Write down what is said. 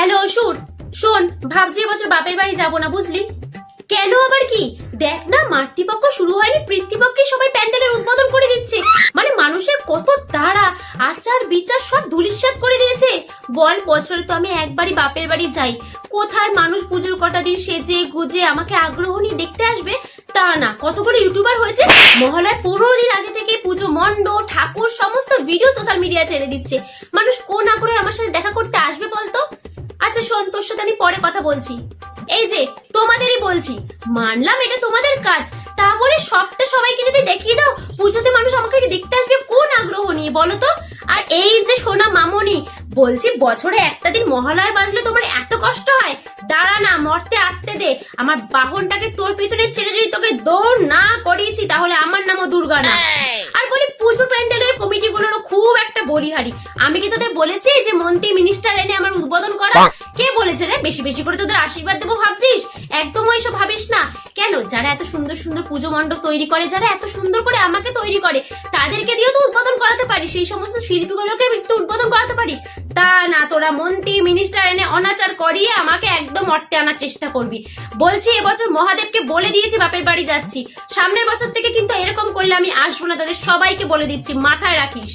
Hello অসুর শোন, ভাবছি এবছর বাপের বাড়ি যাব না, বুঝলি? কেন আবার কি? দেখ না, মাতৃপক্ষ শুরু হয়নি পৃথিবীপক্ষে সবাই প্যান্ডেলের উদ্বোধন করে দিচ্ছে। মানে মানুষের কত তাড়া, আচার, বিচার, সব ধুলিস্বাদ করে দিয়েছে। বল, বছরে তো আমি একবারই বাপের বাড়ি যাই। কোথায় মানুষ পুজোর কটা দিন সেজে, গুজে, আমাকে আগ্রহ নিয়ে দেখতে আসবে? তা না, কত করে ইউটিউবার হয়েছে? মহলায় পনেরো দিন আগে থেকে পুজো মণ্ড ঠাকুর, সমস্ত ভিডিও সোশ্যাল মিডিয়া ছেড়ে দিচ্ছে। মানুষ কোন আগ্রহে আমার সাথে দেখা করতে তোর সাথে আমি পরে কথা বলছি। এই যে তোমাদেরই বলছি মানলাম এটা তোমাদের কাজ। তা বলে সবটা সবাইকে যদি দেখিয়ে দাও পুজোতে মানুষ আমাকে দেখতে আসবে? কোন আগ্রহ নিয়ে বলো তো? আর এই যে সোনা মামনি বলছি বছরে একটা দিন মহালয় বাজলে তোমার এত কষ্ট হয়? দাঁড়া না মরতে আসতে দে। আমার বাহনটাকে তোর পিছনে ছেড়ে যদি তোকে দৌড় না করিয়েছি তাহলে আমার নামও দুর্গা না। আর বলি পুজো প্যান্ডেলের কমিটিগুলোরও খুব একটা বলিহারি। আমি কি তোদের বলেছি যে মন্ত্রী মিনিস্টার এনে আমার উদ্বোধন করা? বলেছে রে বেশি বেশি করে তোদের আশীর্বাদ দেবো ভাবছিস? একদম ওইসব ভাবিস না। কেন? যারা এত সুন্দর সুন্দর পুজো মণ্ডপ তৈরি করে, যারা এত সুন্দর করে আমাকে তৈরি করে, তাদেরকে দিয়েও তো উদ্বোধন করাতে পারিস। সেই সমস্ত শিল্পীগুলোকে একটু উদ্বোধন করাতে পারিস। তা না, তোরা মন্ত্রী মিনিস্টার এনে অনাচার করিয়ে আমাকে একদম অট্টে আনার চেষ্টা করবি। বলছি, এবছর মহাদেবকে বলে দিয়েছি, বাপের বাড়ি যাচ্ছি। সামনের বছর থেকে কিন্তু এরকম করলে আমি আসব না। তাদের সবাইকে বলে দিচ্ছি, মাথায় রাখিস।